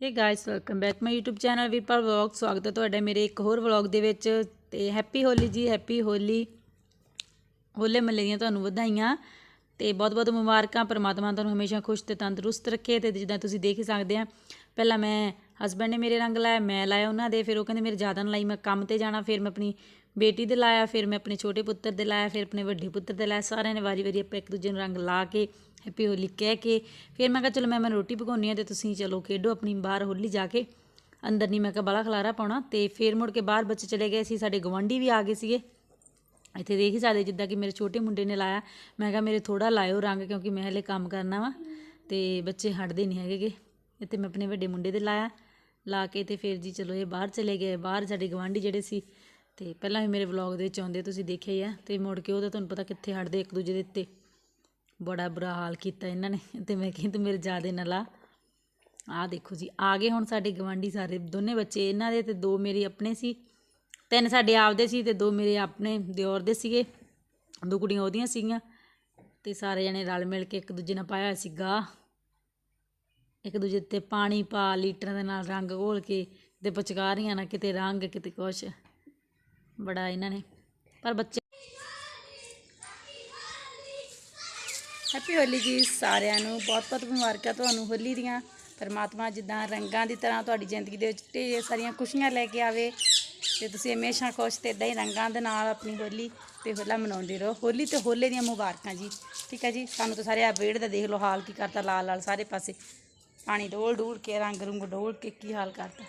Hey guys welcome back my YouTube channel Veerpal vlog ਸਵਾਗਤ ਹੈ ਤੁਹਾਡਾ ਮੇਰੇ ਇੱਕ ਹੋਰ ਵਲੌਗ ਦੇ ਵਿੱਚ ਤੇ ਹੈਪੀ ਹੋਲੀ ਜੀ ਹੈਪੀ ਹੋਲੀ ਹੋਲੇ ਮਹੱਲੇ ਦੀਆਂ ਤੁਹਾਨੂੰ ਵਧਾਈਆਂ ਤੇ ਬਹੁਤ ਬਹੁਤ ਮੁਬਾਰਕਾਂ ਪਰਮਾਤਮਾ ਤੁਹਾਨੂੰ ਹਮੇਸ਼ਾ ਖੁਸ਼ ਤੇ ਤੰਦਰੁਸਤ ਰੱਖੇ ਤੇ ਜਿੱਦਾਂ ਤੁਸੀਂ ਦੇਖ ਹੀ ਸਕਦੇ ਆ ਪਹਿਲਾਂ ਮੈਂ ਹਸਬੰਡ ਨੇ ਮੇਰੇ ਰੰਗ ਲਾਇਆ ਮੈਂ ਲਾਇਆ ਉਹਨਾਂ ਦੇ ਫਿਰ ਉਹ ਕਹਿੰਦੇ ਮੇਰੇ ਜ਼ਿਆਦਾ ਨਾ ਲਾਈ ਮੈਂ ਕੰਮ ਤੇ ਜਾਣਾ ਫਿਰ ਮੈਂ ਆਪਣੀ ਬੇਟੀ ਦੇ ਲਾਇਆ, ਫਿਰ ਮੈਂ ਆਪਣੇ ਛੋਟੇ ਪੁੱਤਰ ਦੇ ਲਾਇਆ, ਫਿਰ ਆਪਣੇ ਵੱਡੇ ਪੁੱਤਰ ਦੇ ਲਾਇਆ, ਸਾਰਿਆਂ ਨੇ ਵਾਰੀ ਵਾਰੀ ਆਪਾਂ ਇੱਕ ਦੂਜੇ ਨੂੰ ਰੰਗ ਲਾ ਕੇ, ਹੈਪੀ ਹੋਲੀ ਕਹਿ ਕੇ, ਫਿਰ ਮੈਂ ਕਿਹਾ ਚਲੋ ਮੈਂ ਮੈਂ ਰੋਟੀ ਪਕਾਉਣੀ ਆ ਤੇ ਤੁਸੀਂ ਚਲੋ ਖੇਡੋ ਆਪਣੀ ਬਾਹਰ ਹੋਲੀ ਜਾ ਕੇ। ਅੰਦਰ ਨਹੀਂ ਮੈਂ ਕਿਹਾ ਬੜਾ ਖਲਾਰਾ ਪਾਉਣਾ ਤੇ ਫਿਰ ਮੁੜ ਕੇ ਬਾਹਰ ਬੱਚੇ ਚਲੇ ਗਏ ਸੀ, ਸਾਡੇ ਗਵੰਡੀ ਵੀ ਆ ਗਏ ਸੀਗੇ। ਇੱਥੇ ਦੇਖ ਹੀ ਸਕਦੇ ਜਿੱਦਾਂ ਕਿ ਮੇਰੇ ਛੋਟੇ ਮੁੰਡੇ ਨੇ ਲਾਇਆ, ਮੈਂ ਕਿਹਾ ਮੇਰੇ ਥੋੜਾ ਲਾਇਓ ਰੰਗ ਕਿਉਂਕਿ ਮੈਂ ਹਲੇ ਕੰਮ ਕਰਨਾ ਵਾ ਤੇ ਬੱਚੇ ਹਟਦੇ ਨਹੀਂ ਹੈਗੇਗੇ। ਇੱਥੇ ਮੈਂ ਆਪਣੇ ਵੱਡੇ ਮੁੰਡੇ ਦੇ ਲਾਇਆ, ਲਾ ਕੇ ਤੇ ਫਿਰ ਜੀ ਚਲੋ ਇਹ ਬਾਹਰ ਚਲੇ ਗਏ, ਬਾਹਰ ਸਾਡੇ ਗਵਾਂਢੀ ਜਿਹੜੇ ਸੀ ਤੇ ਪਹਿਲਾਂ ਵੀ ਮੇਰੇ ਵਲੌਗ ਦੇ ਵਿੱਚ ਆਉਂਦੇ, ਤੁਸੀਂ ਦੇਖਿਆ ਹੀ ਆ। ਤੇ ਮੁੜ ਕੇ ਉਹਦਾ ਤੁਹਾਨੂੰ ਪਤਾ ਕਿੱਥੇ ਹਟਦੇ ਇੱਕ ਦੂਜੇ ਦੇ ਉੱਤੇ। ਬੜਾ ਬੁਰਾ ਹਾਲ ਕੀਤਾ ਇਹਨਾਂ ਨੇ। ਤੇ ਮੈਂ ਕਿਹਾ ਤੂੰ ਮੇਰੇ ਜ਼ਿਆਦੇ ਨਾ ਲਾ ਆਹ ਦੇਖੋ ਜੀ, ਆ ਗਏ ਹੁਣ ਸਾਡੇ ਗਵਾਂਢੀ ਸਾਰੇ। ਦੋਨੇ ਬੱਚੇ ਇਹਨਾਂ ਦੇ ਤੇ ਦੋ ਮੇਰੇ ਆਪਣੇ ਸੀ। ਤਿੰਨ ਸਾਡੇ ਆਪਦੇ ਸੀ ਤੇ ਦੋ ਮੇਰੇ ਆਪਣੇ ਦਿਓਰ ਦੇ ਸੀਗੇ। ਦੋ ਕੁੜੀਆਂ ਉਹਦੀਆਂ ਸੀਗੀਆਂ। ਤੇ ਸਾਰੇ ਜਣੇ ਰਲ ਮਿਲ ਕੇ ਇੱਕ ਦੂਜੇ ਨਾਲ ਪਾਇਆ ਹੋਇਆ ਸੀਗਾ ਇੱਕ ਦੂਜੇ ਤੇ ਪਾਣੀ ਪਾ, ਲੀਟਰਾਂ ਦੇ ਨਾਲ ਰੰਗ ਘੋਲ ਕੇ ਤੇ ਪਚਕਾਰੀਆਂ ਨਾ ਕਿਤੇ ਰੰਗ, ਕਿਤੇ ਕੁਛ। ਬੜਾ ਇਹਨਾਂ ਨੇ। ਪਰ ਬੱਚੇ ਹੈਪੀ ਹੋਲੀ ਜੀ ਸਾਰਿਆਂ ਨੂੰ। ਬਹੁਤ ਬਹੁਤ ਮੁਬਾਰਕਾਂ ਤੁਹਾਨੂੰ ਹੋਲੀ ਦੀਆਂ। ਪਰਮਾਤਮਾ ਜਿੱਦਾਂ ਰੰਗਾਂ ਦੀ ਤਰ੍ਹਾਂ ਤੁਹਾਡੀ ਜ਼ਿੰਦਗੀ ਦੇ ਵਿੱਚ ਢੇਰ ਸਾਰੀਆਂ ਖੁਸ਼ੀਆਂ ਲੈ ਕੇ ਆਵੇ। ਤੇ ਤੁਸੀਂ ਹਮੇਸ਼ਾ ਖੁਸ਼ ਤੇ ਇਦਾਂ ਹੀ ਰੰਗਾਂ ਦੇ ਨਾਲ ਆਪਣੀ ਹੋਲੀ ਤੇ ਹੋਲਾ ਮਨਾਉਂਦੇ ਰਹੋ। ਹੋਲੀ ਤੇ ਹੋਲੇ ਦੀਆਂ ਮੁਬਾਰਕਾਂ ਜੀ। ਠੀਕ ਹੈ ਜੀ? ਸਾਨੂੰ ਤਾਂ ਸਾਰੇ ਆ ਵੇੜ ਦਾ ਦੇਖ ਲਓ ਹਾਲ ਕੀ ਕਰਤਾ ਲਾਲ ਲਾਲ ਸਾਰੇ ਪਾਸੇ। ਪਾਣੀ ਡੋਲ ਡੋਲ ਕੇ, ਰੰਗ ਰੁੰਗ ਡੋਲ ਕੇ ਕੀ ਹਾਲ ਕਰਤਾ।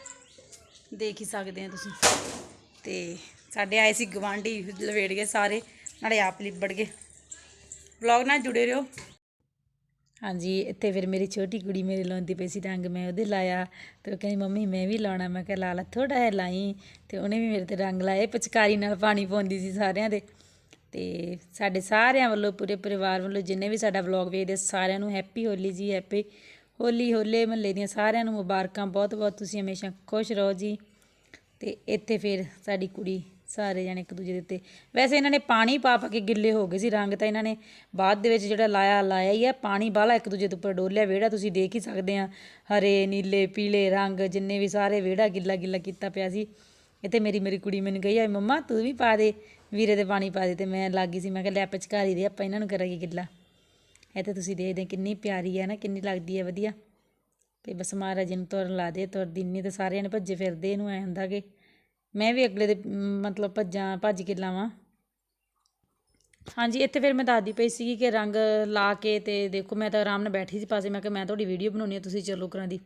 ਦੇਖ ਹੀ ਸਕਦੇ ਆ ਤੁਸੀਂ। ਤੇ ਸਾਡੇ ਆਏ ਸੀ ਗਵਾਂਢੀ ਲਵੇੜ ਗਏ ਸਾਰੇ, ਨਾਲੇ ਆਪ ਲਿਬੜ ਗਏ। ਵਲੌਗ ਨਾਲ ਜੁੜੇ ਰਹੋ। ਹਾਂਜੀ, ਇੱਥੇ ਫਿਰ ਮੇਰੀ ਛੋਟੀ ਕੁੜੀ ਮੇਰੇ ਲਾਉਂਦੀ ਪਈ ਸੀ ਰੰਗ, ਮੈਂ ਉਹਦੇ ਲਾਇਆ। ਤੇ ਉਹ ਕਹਿੰਦੀ, ਮੰਮੀ, ਮੈਂ ਵੀ ਲਾਉਣਾ। ਮੈਂ ਕਿਹਾ, ਲਾ ਲਾ ਥੋੜਾ ਜਿਹਾ ਲਾਈ। ਤੇ ਉਹਨੇ ਵੀ ਮੇਰੇ ਤੇ ਰੰਗ ਲਾਏ, ਪਿਚਕਾਰੀ ਨਾਲ ਪਾਣੀ ਪਾਉਂਦੀ ਸੀ ਸਾਰਿਆਂ ਦੇ। ਤੇ ਸਾਡੇ ਸਾਰਿਆਂ ਵੱਲੋਂ, ਪੂਰੇ ਪਰਿਵਾਰ ਵੱਲੋਂ, ਜਿੰਨੇ ਵੀ ਸਾਡਾ ਵਲੌਗ ਵੇਖਦੇ, ਸਾਰਿਆਂ ਨੂੰ ਹੈਪੀ ਹੋਲੀ ਜੀ ਹੈਪੀ ਹੋਲੀ, ਹੋਲੇ ਮਹੱਲੇ ਦੀਆਂ ਸਾਰਿਆਂ ਨੂੰ ਮੁਬਾਰਕਾਂ। ਬਹੁਤ ਬਹੁਤ ਤੁਸੀਂ ਹਮੇਸ਼ਾ ਖੁਸ਼ ਰਹੋ ਜੀ। ਤੇ ਇੱਥੇ ਫਿਰ ਸਾਡੀ ਕੁੜੀ ਸਾਰੇ ਜਣੇ ਇੱਕ ਦੂਜੇ ਦੇ ਉੱਤੇ। ਵੈਸੇ ਇਹਨਾਂ ਨੇ ਪਾਣੀ ਪਾ ਪਾ ਕੇ ਗਿੱਲੇ ਹੋ ਗਏ ਸੀ, ਰੰਗ ਤਾਂ ਇਹਨਾਂ ਨੇ ਬਾਅਦ ਦੇ ਵਿੱਚ ਜਿਹੜਾ ਲਾਇਆ ਲਾਇਆ ਹੀ ਆ। ਪਾਣੀ ਬਾਹਲਾ ਇੱਕ ਦੂਜੇ ਦੇ ਉੱਪਰ ਡੋਲਿਆ ਵਿਹੜਾ, ਤੁਸੀਂ ਦੇਖ ਹੀ ਸਕਦੇ ਆ। ਹਰੇ, ਨੀਲੇ, ਪੀਲੇ ਰੰਗ ਜਿੰਨੇ ਵੀ ਸਾਰੇ ਵਿਹੜਾ ਗਿੱਲਾ ਗਿੱਲਾ ਕੀਤਾ ਪਿਆ ਸੀ। ਇੱਥੇ ਮੇਰੀ ਮੇਰੀ ਕੁੜੀ ਮੈਨੂੰ ਕਹੀ ਆ ਮੰਮਾ, ਤੂੰ ਵੀ ਪਾ ਦੇ, ਵੀਰੇ ਦੇ ਪਾਣੀ ਪਾ ਦੇ। ਤੇ ਮੈਂ ਲੱਗੀ ਸੀ, ਮੈਂ ਕਿਹਾ, ਲੈ ਪਚਕਾਰੀ ਦੇ, ਆਪਾਂ ਇਹਨਾਂ ਨੂੰ ਕਰਾਂਗੇ ਗਿੱਲਾ। ਇਹ ਇੱਥੇ ਤੁਸੀਂ ਦੇਖਦੇ ਕਿੰਨੀ ਪਿਆਰੀ ਹੈ ਨਾ, ਕਿੰਨੀ ਲੱਗਦੀ ਹੈ ਵਧੀਆ। ਤੇ ਬਸ ਮਹਾਰਾਜ ਨੂੰ ਤੁਰਨ ਲਾ ਦੇ, ਤੁਰਦੀ ਨਹੀਂ ਤੇ ਸਾਰਿਆਂ ਨੇ ਭੱਜੇ ਫਿਰਦੇ, ਇਹਨੂੰ ਐ ਹੁੰਦਾ ਕਿ ਮੈਂ ਵੀ ਅਗਲੇ ਦੇ ਮਤਲਬ ਭੱਜਾਂ, ਭੱਜ ਕੇ ਲਾਵਾਂ। ਹਾਂਜੀ, ਇੱਥੇ ਫਿਰ ਮੈਂ ਦੱਸਦੀ ਪਈ ਸੀਗੀ ਕਿ ਰੰਗ ਲਾ ਕੇ ਤੇ ਦੇਖੋ, ਮੈਂ ਤਾਂ ਆਰਾਮ ਨਾਲ ਬੈਠੀ ਸੀ ਪਾਸੇ। ਮੈਂ ਕਿਹਾ, ਮੈਂ ਤੁਹਾਡੀ ਵੀਡੀਓ ਬਣਾਉਣੀ ਆ, ਤੁਸੀਂ ਚਲੋ ਕਰਾਂ ਦੀ।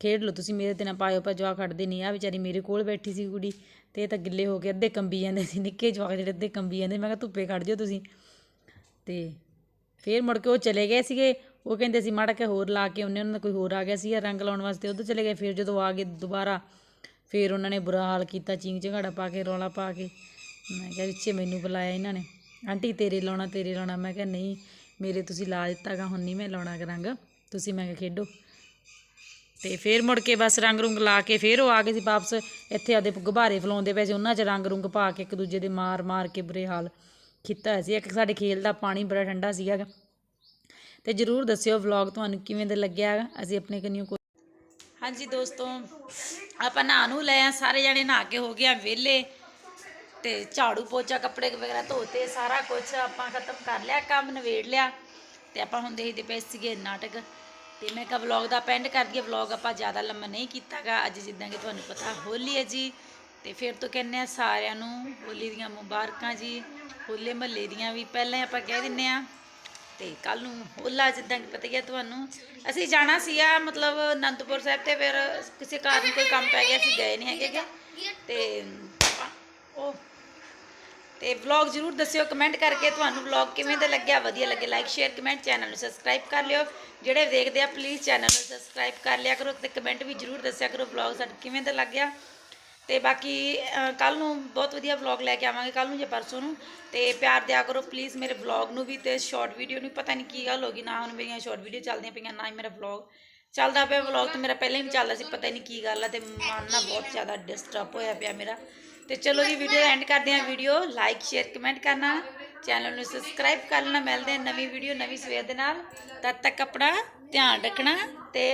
ਖੇਡ ਲਓ ਤੁਸੀਂ, ਮੇਰੇ ਤੇ ਨਾ ਪਾਇਓ, ਪਰ ਜਵਾਕ ਖੜਦੇ ਨਹੀਂ। ਆ ਵਿਚਾਰੀ ਮੇਰੇ ਕੋਲ ਬੈਠੀ ਸੀ ਕੁੜੀ, ਤੇ ਇਹ ਤਾਂ ਗਿੱਲੇ ਹੋ ਕੇ ਅੱਧੇ ਕੰਬੀ ਜਾਂਦੇ ਸੀ। ਨਿੱਕੇ ਜਵਾਕ ਜਿਹੜੇ ਅੱਧੇ ਕੰਬੀ ਜਾਂਦੇ ਮੈਂ ਕਿਹਾ, ਧੁੱਪੇ ਖੜ ਜਿਓ ਤੁਸੀਂ। ਤੇ ਫਿਰ ਮੁੜ ਕੇ ਉਹ ਚਲੇ ਗਏ ਸੀਗੇ। ਉਹ ਕਹਿੰਦੇ ਸੀ, ਮਾੜਾ ਕੇ ਹੋਰ ਲਾ ਕੇ ਉਹਨੇ ਉਹਨਾਂ ਦਾ ਕੋਈ ਹੋਰ ਆ ਗਿਆ ਸੀ ਰੰਗ ਲਾਉਣ ਵਾਸਤੇ। ਉਧਰ ਚਲੇ ਗਏ। ਫਿਰ ਜਦੋਂ ਆ ਗਏ ਦੁਬਾਰਾ ਫਿਰ ਉਹਨਾਂ ਨੇ ਬੁਰਾ ਹਾਲ ਕੀਤਾ, ਚੀਂਗ ਝਗੜਾ ਪਾ ਕੇ, ਰੌਲਾ ਪਾ ਕੇ। ਮੈਂ ਕਿਹਾ, ਵਿੱਚੇ ਮੈਨੂੰ ਬੁਲਾਇਆ ਇਹਨਾਂ ਨੇ। ਆਂਟੀ, ਤੇਰੇ ਲਾਉਣਾ ਤੇਰੇ ਲਾਉਣਾ। ਮੈਂ ਕਿਹਾ, ਨਹੀਂ, ਮੇਰੇ ਤੁਸੀਂ ਲਾ ਦਿੱਤਾ ਗਾ ਹੁਣ ਨਹੀਂ ਮੈਂ ਲਾਉਣਾ ਗਾ ਰੰਗ ਤੁਸੀਂ ਮੈਂ ਕਿਹਾ, ਖੇਡੋ। ਤੇ ਫਿਰ ਮੁੜ ਕੇ ਬਸ ਰੰਗ ਰੁੰਗ ਲਾ ਕੇ ਫਿਰ ਉਹ ਆ ਗਏ ਸੀ ਵਾਪਸ। ਇੱਥੇ ਆਦੇ ਗੁਬਾਰੇ ਫਲਾਉਂਦੇ ਪਏ ਸੀ, ਉਹਨਾਂ 'ਚ ਰੰਗ ਰੁੰਗ ਪਾ ਕੇ ਇੱਕ ਦੂਜੇ ਦੇ ਮਾਰ ਮਾਰ ਕੇ ਬੁਰੇ ਹਾਲ ਕੀਤਾ ਹੋਇਆ ਸੀ। ਇੱਕ ਸਾਡੇ ਖੇਲ ਦਾ ਪਾਣੀ ਬੜਾ ਠੰਡਾ ਸੀਗਾ। ਗਾ। ਤੇ ਜਰੂਰ ਦੱਸਿਓ ਵਲੌਗ ਤੁਹਾਨੂੰ ਕਿਵੇਂ ਦਾ ਲੱਗਿਆ। ਅਸੀਂ ਆਪਣੇ ਕੰਨਿਓ ਕੋ ਹਾਂਜੀ ਦੋਸਤੋ, ਆਪਾਂ ਨਹਾ ਨੂੰ ਲਏ ਆ, ਸਾਰੇ ਜਣੇ ਨਹਾ ਕੇ ਹੋ ਗਏ ਗਿਆ ਵਿਹਲੇ। ਤੇ ਝਾੜੂ ਪੋਚਾ, ਕੱਪੜੇ ਵਗੈਰਾ ਧੋਤੇ, ਸਾਰਾ ਕੁਝ ਆਪਾਂ ਖਤਮ ਕਰ ਲਿਆ, ਕੰਮ ਨਵੇੜ ਲਿਆ। ਤੇ ਆਪਾਂ ਹੁਣ ਦੇਖਦੇ ਪਏ ਸੀਗੇ ਨਾਟਕ। ਤੇ ਮੈਂ ਕਿਹਾ ਵਲੌਗ ਦਾ ਪੈਂਡ ਕਰ ਦਈਏ ਵਲੌਗ ਆਪਾਂ ਜ਼ਿਆਦਾ ਲੰਮਾ ਨਹੀਂ ਕੀਤਾਗਾ। ਅੱਜ ਜਿੱਦਾਂ ਕਿ ਤੁਹਾਨੂੰ ਪਤਾ, ਹੋਲੀ ਹੈ ਜੀ। ਤੇ ਫਿਰ ਤੋਂ ਕਹਿੰਦੇ ਆ ਸਾਰਿਆਂ ਨੂੰ ਹੋਲੀ ਦੀਆਂ ਮੁਬਾਰਕਾਂ ਜੀ, ਹੋਲੇ ਮਹੱਲੇ ਦੀਆਂ ਵੀ। ਪਹਿਲਾਂ ਹੀ ਆਪਾਂ ਕਹਿ ਦਿੰਨੇ ਆ ਤੇ ਕੱਲ ਨੂੰ ਹੋਲਾ ਜਿੱਦਾਂ ਕਿ ਪਤਾ ਹੀ ਹੈ ਤੁਹਾਨੂੰ। ਅਸੀਂ ਜਾਣਾ ਸੀਗਾ, ਮਤਲਬ ਅਨੰਦਪੁਰ ਸਾਹਿਬ ਤੇ ਫਿਰ ਕਿਸੇ ਕਾਰਨ ਕੋਈ ਕੰਮ ਪੈ ਗਿਆ, ਅਸੀਂ ਗਏ ਨਹੀਂ ਹੈਗੇ ਗੇ। ਤੇ ਉਹ ਤੇ ਵਲੌਗ ਜਰੂਰ ਦੱਸਿਓ ਕਮੈਂਟ ਕਰਕੇ ਤੁਹਾਨੂੰ ਵਲੌਗ ਕਿਵੇਂ ਦਾ ਲੱਗਿਆ, ਵਧੀਆ ਲੱਗੇ ਲਾਈਕ ਸ਼ੇਅਰ ਕਮੈਂਟ ਚੈਨਲ ਨੂੰ ਸਬਸਕ੍ਰਾਈਬ ਕਰ ਲਿਓ। ਜਿਹੜੇ ਦੇਖਦੇ ਆ ਪਲੀਜ਼ ਚੈਨਲ ਨੂੰ ਸਬਸਕ੍ਰਾਈਬ ਕਰ ਲਿਆ ਕਰੋ ਤੇ ਕਮੈਂਟ ਵੀ ਜਰੂਰ ਦੱਸਿਆ ਕਰੋ ਵਲੌਗ ਸਾਡਾ ਕਿਵੇਂ ਦਾ ਲੱਗਿਆ। ਤੇ ਬਾਕੀ ਕੱਲ ਨੂੰ ਬਹੁਤ ਵਧੀਆ ਵਲੌਗ ਲੈ ਕੇ ਆਵਾਂਗੇ, ਕੱਲ ਨੂੰ ਜਾਂ ਪਰਸੋਂ ਨੂੰ। ਤੇ ਪਿਆਰ ਦਿਆ ਕਰੋ ਪਲੀਜ਼ ਮੇਰੇ ਵਲੌਗ ਨੂੰ ਵੀ ਤੇ ਸ਼ਾਰਟ ਵੀਡੀਓ ਨੂੰ, ਪਤਾ ਨਹੀਂ ਕੀ ਗੱਲ ਹੋ ਗਈ, ਨਾ ਹੁਣ ਮੇਰੀਆਂ ਸ਼ਾਰਟ ਵੀਡੀਓ ਚੱਲਦੀਆਂ ਪਈਆਂ, ਨਾ ਹੀ ਮੇਰਾ ਵਲੌਗ ਚੱਲਦਾ ਪਿਆ ਵਲੌਗ ਤੇ ਮੇਰਾ ਪਹਿਲਾਂ ਹੀ ਨਹੀਂ ਚੱਲਦਾ ਸੀ, ਪਤਾ ਹੀ ਨਹੀਂ ਕੀ ਗੱਲ ਆ, ਤੇ ਮਨ ਨਾ ਬਹੁਤ ਜ਼ਿਆਦਾ ਡਿਸਟਰਬ ਹੋਇਆ ਪਿਆ ਮੇਰਾ। ਤੇ ਚਲੋ ਜੀ ਵੀਡੀਓ ਐਂਡ ਕਰਦੇ ਹਾਂ ਵੀਡੀਓ ਲਾਈਕ ਸ਼ੇਅਰ ਕਮੈਂਟ ਕਰਨਾ। ਚੈਨਲ ਨੂੰ ਸਬਸਕ੍ਰਾਈਬ ਕਰ ਲੈਣਾ ਮਿਲਦੇ ਹਾਂ ਨਵੀਂ ਵੀਡੀਓ ਨਵੀਂ ਸਵੇਰ ਦੇ ਨਾਲ। ਤਦ ਤੱਕ ਆਪਣਾ ਧਿਆਨ ਰੱਖਣਾ ਤੇ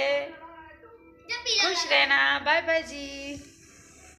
ਖੁਸ਼ ਖੁਸ਼ ਰਹਿਣਾ। ਬਾਏ ਬਾਏ ਜੀ।